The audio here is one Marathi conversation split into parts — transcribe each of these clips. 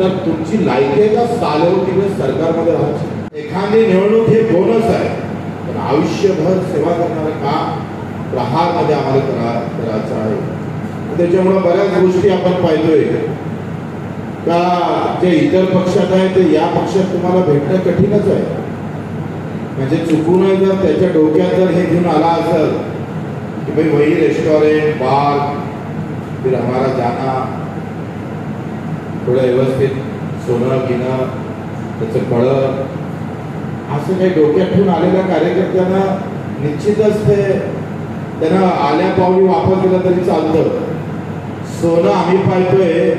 तर तुमची लायकी आहे का सरकारमध्ये राहायची. एखादी निवडणूक हे बोनस आहे. पण आयुष्यभर सेवा करणारं काम प्रहारमध्ये आम्हाला करा करायचं आहे. त्याच्यामुळे बऱ्याच गोष्टी आपण पाहतोय. का जे इतर पक्षात आहे ते या पक्षात तुम्हाला भेटणं कठीणच आहे. म्हणजे चुकून जर त्याच्या डोक्यात जर हे घेऊन आला असेल की भाई वही रेस्टॉरंट बार फिर हमारा जाना थोडं व्यवस्थित सोनं घेणं त्याचं फळं असं काही डोक्यात ठेवून आलेल्या कार्यकर्त्यांना निश्चितच ते त्यांना आल्या पावली वापर केला तरी चालतं. सोनं आम्ही पाहतोय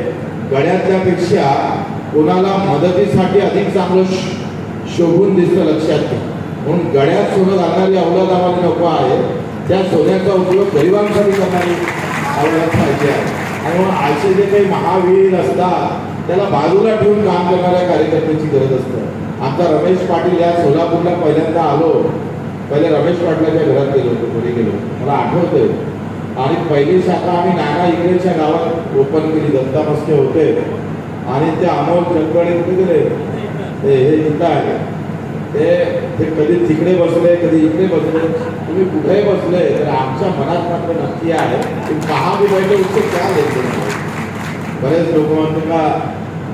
गळ्यातल्यापेक्षा कोणाला मदतीसाठी अधिक चांगलं श- शोभून दिसतं लक्षात घ्या. म्हणून गळ्यात सोनं घालणारी अवलाद आम्हाला नको आहे. त्या सोन्याचा उपयोग गरिबांसाठी करणारी अवलाद पाहिजे आहे. आणि म्हणून असे जे काही महावीर असतात त्याला बाजूला ठेवून काम करणाऱ्या कार्यकर्त्यांची गरज असतं. आमचा रमेश पाटील या सोलापूरला पहिल्यांदा आलो. पहिले रमेश पाटलाच्या घरात गेलो होतो घरी गेलो मला आठवतंय. आणि पहिली शाखा आम्ही नाना इंग्रजच्या गावात ओपन केली दत्ता मस्के होते. आणि ते अमोल चंकळे कुठे गेले? हे इथं आहे. ते ते कधी तिकडे बसले कधी इकडे बसले तुम्ही कुठेही बसले तर आमच्या मनात मात्र नक्की आहे की कहा मी बैठे उससे का घेतले बरेच लोक म्हणतो का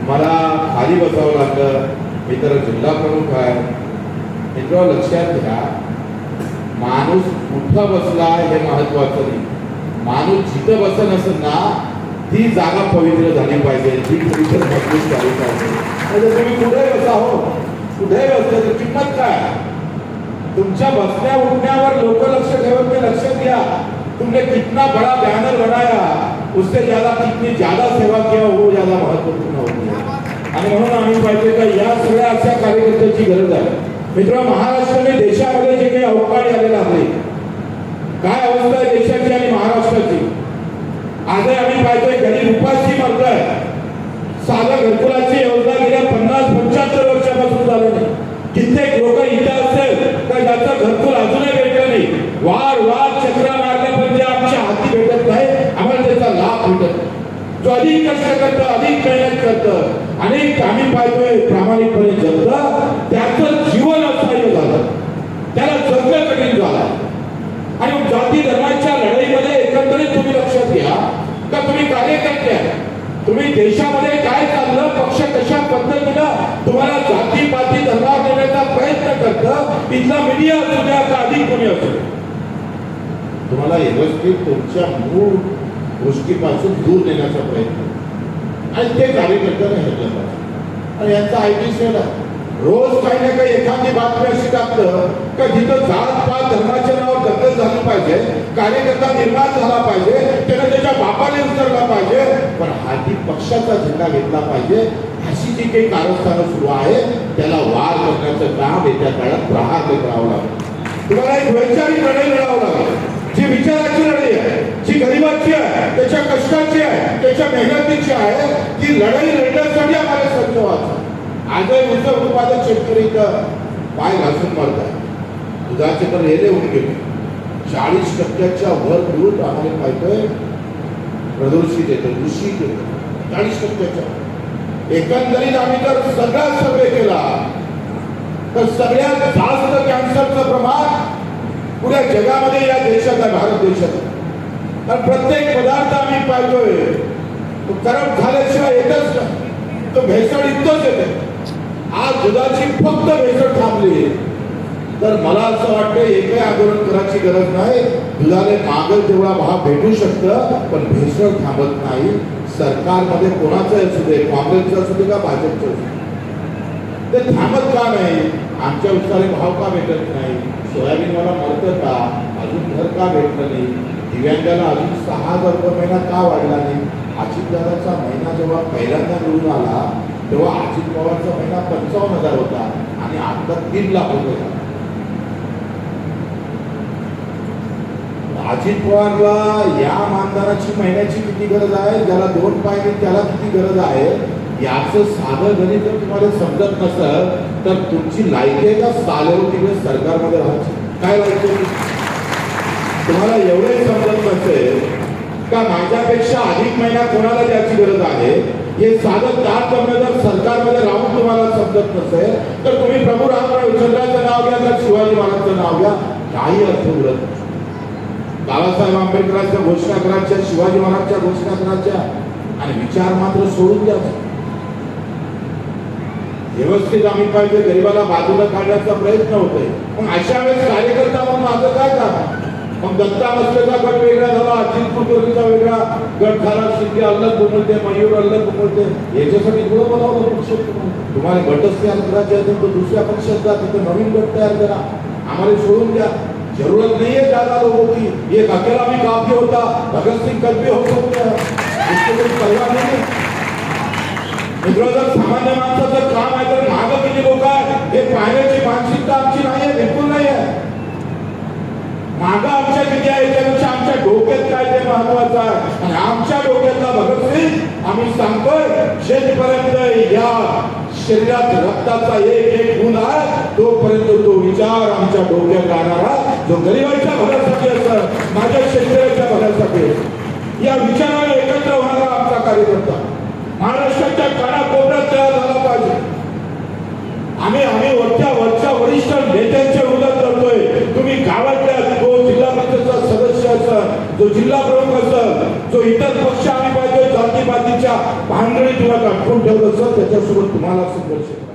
मला खाली बसावं लागलं मी तर जिल्हा प्रमुख आहे. मित्र लक्षात घ्या माणूस कुठं बसला हे महत्वाचं नाही. माणूस जिथं बसन असेल ना ती जागा पवित्र झाली पाहिजे ती पवित्र मजबूत झाली पाहिजे. म्हणजे तुम्ही कुठेही बसा हो कुठेही बसले तर किंमत काय? तुमच्या बसण्या उठण्यावर लोक लक्ष ठेवत नाही लक्ष घ्या तुमने कितना बड़ा बैनर बनाया. उससे ज्यादा कितनी ज्यादा सेवा किया हो, वो ज्यादा महत्त्वपूर्ण होती आणि म्हणून आम्ही पाहिजे का या सगळ्या अशा कार्यकर्त्याची गरज आहे. मित्र महाराष्ट्राने देशामध्ये जे काही अवकाळी आलेला आहे काय अवस्था आहे देशाची आणि महाराष्ट्राची? आजही आम्ही पाहतोय गरीब उपाशी मरतोय. साधा घरकुलाची योजना गेल्या पन्नास पंच्याहत्तर कित्येक लोक इथे असेल तर ज्याचं घरकुल अजूनही भेटलं नाही. वार वार चक्र मारल्या पण जे आमच्या हाती भेटत नाही आम्हाला त्याचा लाभ भेटत जो अधिक कष्ट करत अधिक मेहनत करतं अनेक आम्ही पाहतोय प्रामाणिकपणे जगत त्याचं जीवन असह्य झालं त्याला जगणं कठीण झालं. आणि जाती धर्माच्या लढाईमध्ये एकंदरीत तुम्ही लक्षात घ्या का तुम्ही कार्यकर्ते आहे तुम्ही देशामध्ये काय चाललं पक्ष कशा पद्धतीनं तुम्हाला जाती पाती धर्मावर नेण्याचा प्रयत्न करतं इथला असू द्या का अधिक कोणी असू तुम्हाला व्यवस्थित तुमच्या मूळ गोष्टीपासून दूर नेण्याचा प्रयत्न. आणि ते कार्यकर्त्यांना नाही पाहिजे आणि यांचा आय सेल आहे. रोज काही ना काही एखादी बातमी अशी टाकतं का जिथं जात पात धर्माच्या नावावर दखल झाली पाहिजे कार्यकर्ता निर्माण झाला पाहिजे त्यानं त्याच्या बापाने उतरला पाहिजे पण हाती पक्षाचा झेंडा घेतला पाहिजे जी काही कारस्थानं सुरू आहे त्याला वार करण्याचं काम येत्या काळात प्रहार करावं लागेल. तुम्हाला एक वैचारिक लढाई लढावं लागेल. जी विचाराची लढाई आहे जी गरिबाची आहे त्याच्या कष्टाची आहे त्याच्या मेहनतीची आहे ती लढाई लढण्यासाठी आम्हाला सज्ज व्हायचं. आजही उद्धव उत्पादक शेतकरी इथं पाय घासून मारतात दुधाचे तर रेले होऊन गेले चाळीस टक्क्याच्या वर दूध आम्हाला पाहिजे प्रदूषित येतं दूषित येतं. चाळीस टक्क्याच्या एकंदरीत आम्ही जर सगळा सर्वे केला. तर सगळ्यात जास्त कॅन्सरचं प्रमाण पुऱ्या जगामध्ये या देशात आहे भारत देशात. कारण प्रत्येक पदार्थ आम्ही पाहतोय तो करप झाल्याशिवाय येतच नाही. तो भेसळ इतकंच येते. आज दुधाची फक्त भेसळ थांबली. तर मला असं वाटतं एकही आंदोलन करायची गरज नाही. दुधाने मागल तेवढा भाव भेटू शकतं पण भेसळ थांबत नाही. सरकारमध्ये कोणाचं असू दे काँग्रेसचं असू दे का भाजपचं असू दे. ते थांबत का नाही? आमच्या उत्साहाने भाव का भेटत नाही? सोयाबीन मला मरतं का? अजून घर का भेटलं नाही? दिव्यांगाला अजून सहा हजार रुपये महिना का वाढला नाही? अजितदादाचा महिना जेव्हा पहिल्यांदा मिळून आला तेव्हा अजित पवारचा महिना पंचावन्न हजार होता आणि आता तीन लाख रुपये झाला. अजित पवारला या मानधनाची महिन्याची किती गरज आहे? ज्याला दोन पाय त्याला किती गरज आहे? याचं साधं गणित जर तुम्हाला समजत नसेल तर तुमची लायकी का सालेवर सरकारमध्ये राहायची. काय लायकी? तुम्हाला एवढे समजत नसेल का माझ्यापेक्षा अधिक महिना कोणाला द्यायची गरज आहे? हे साधं दार करणं जर सरकारमध्ये राहून तुम्हाला समजत नसेल तर तुम्ही प्रभू रामचंद्राचं नाव घ्या तर शिवाजी महाराजांचं नाव घ्या. काही अर्थ उरत नाही. बाबासाहेब आंबेडकरांच्या घोषणा करायच्या शिवाजी महाराजच्या घोषणा करायच्या आणि विचार मात्र सोडून द्या. व्यवस्थित आम्ही पाहिजे गरिबाला बाजूला काढण्याचा प्रयत्न होतोय. मग अशा वेळेस कार्यकर्ता म्हणून माझं काय करा मग दत्ता मस्तेचा गट वेगळा झाला अजित कुलकर्णीचा वेगळा गट झाला शिंदे अल्लग घुमवते मयूर अल्लग घुमवते याच्यासाठी थोडं बनावं पक्ष तुम्हाला गटच तयार करायचे असेल तर दुसऱ्या पक्षात जा तिथे नवीन गट तयार करा. आम्हाला सोडून द्या. जरूरत नहीं है ज्यादा लोगों की। एक अकेला भी काफी होता भगत सिंह कल भी हो सकते हैं। उसको कोई परवाह नहीं है। मित्र जर सामान्य माणसाचं काम आहे तर मागं किती लोक आहेत हे पाहण्याची मानसिकता आमची नाही आहे बिलकुल नाही आहे मागा आमच्या किती आहे त्यापेक्षा आमच्या डोक्यात काय ते महत्वाचं आहे? आणि आमच्या डोक्यातला भगतसिंग आम्ही सांगतोय शेतपर्यंत या शरीरात रक्ताचा एक एक गुण आहे तोपर्यंत तो विचार आमच्या डोक्यात राहणारा जो गरिबांच्या भल्यासाठी असत माझ्या शेतकऱ्याच्या भल्यासाठी. या विचाराला एकत्र होणारा आमचा कार्यकर्ता. महाराष्ट्राच्या कानाकोपऱ्यात तयार झाला पाहिजे. आम्ही आम्ही वरच्या वरच्या वरिष्ठ नेत्यांचे विरोध करतोय. तुम्ही गावातल्या जो जिल्हा परिषदचा सदस्य असत जो जिल्हा प्रमुख असत जो इतर पक्ष आम्ही पाहिजे जातीपातीच्या भानगडीत ठेवलं असं त्याच्यासोबत तुम्हाला संघर्ष